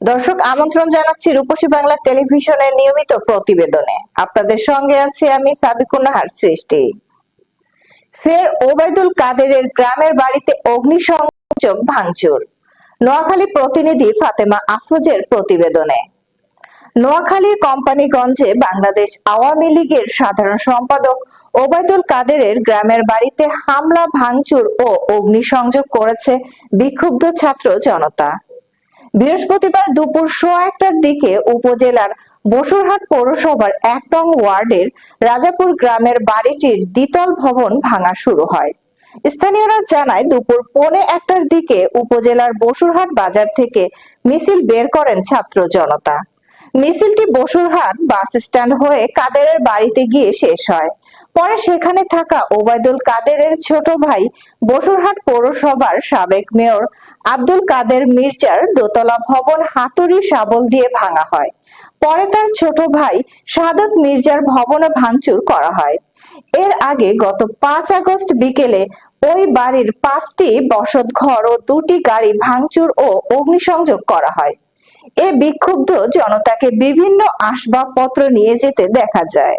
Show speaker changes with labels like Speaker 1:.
Speaker 1: দর্শক, আমন্ত্রণ জানাচ্ছি রূপসী বাংলা টেলিভিশনের নিয়মিত প্রতিবেদনে। আপনাদের সঙ্গে আছি আমি সাবিকুন্নাহার সৃষ্টি। ফের ওবায়দুল কাদেরের গ্রামের বাড়িতে অগ্নিসংযোগ ভাঙচুর। নোয়াখালী প্রতিনিধি ফাতেমা আফরোজের প্রতিবেদনে। নোয়াখালীর কোম্পানিগঞ্জে বাংলাদেশ আওয়ামী লীগের সাধারণ সম্পাদক ওবায়দুল কাদেরের গ্রামের বাড়িতে হামলা, ভাঙচুর ও অগ্নিসংযোগ করেছে বিক্ষুব্ধ ছাত্র জনতা। বৃহস্পতিবার দুপুর সোয়া একটার দিকে উপজেলার বসুরহাট পৌরসভার এক নং ওয়ার্ডের রাজাপুর গ্রামের বাড়িটির দ্বিতল ভবন ভাঙা শুরু হয়। স্থানীয়রা জানায়, দুপুর পৌনে একটার দিকে উপজেলার বসুরহাট বাজার থেকে মিছিল বের করেন ছাত্র জনতা। মিছিলটি বসুরহাট বাস স্ট্যান্ড হয়ে কাদেরের বাড়িতে গিয়ে শেষ হয়। পরে সেখানে থাকা ওবায়দুল কাদেরের ছোট ভাই বসুরহাট পৌরসভার সাবেক মেয়র আব্দুল কাদের মির্জার দোতলা ভবন হাতুড়ি শাবল দিয়ে ভাঙা হয়। পরে তার ছোট ভাই সাদত মির্জার ভবনে ভাঙচুর করা হয়। এর আগে গত পাঁচ আগস্ট বিকেলে ওই বাড়ির পাঁচটি বসত ঘর ও দুটি গাড়ি ভাঙচুর ও অগ্নিসংযোগ করা হয়। এ বিক্ষুব্ধ জনতাকে বিভিন্ন আসবাবপত্র নিয়ে যেতে দেখা যায়।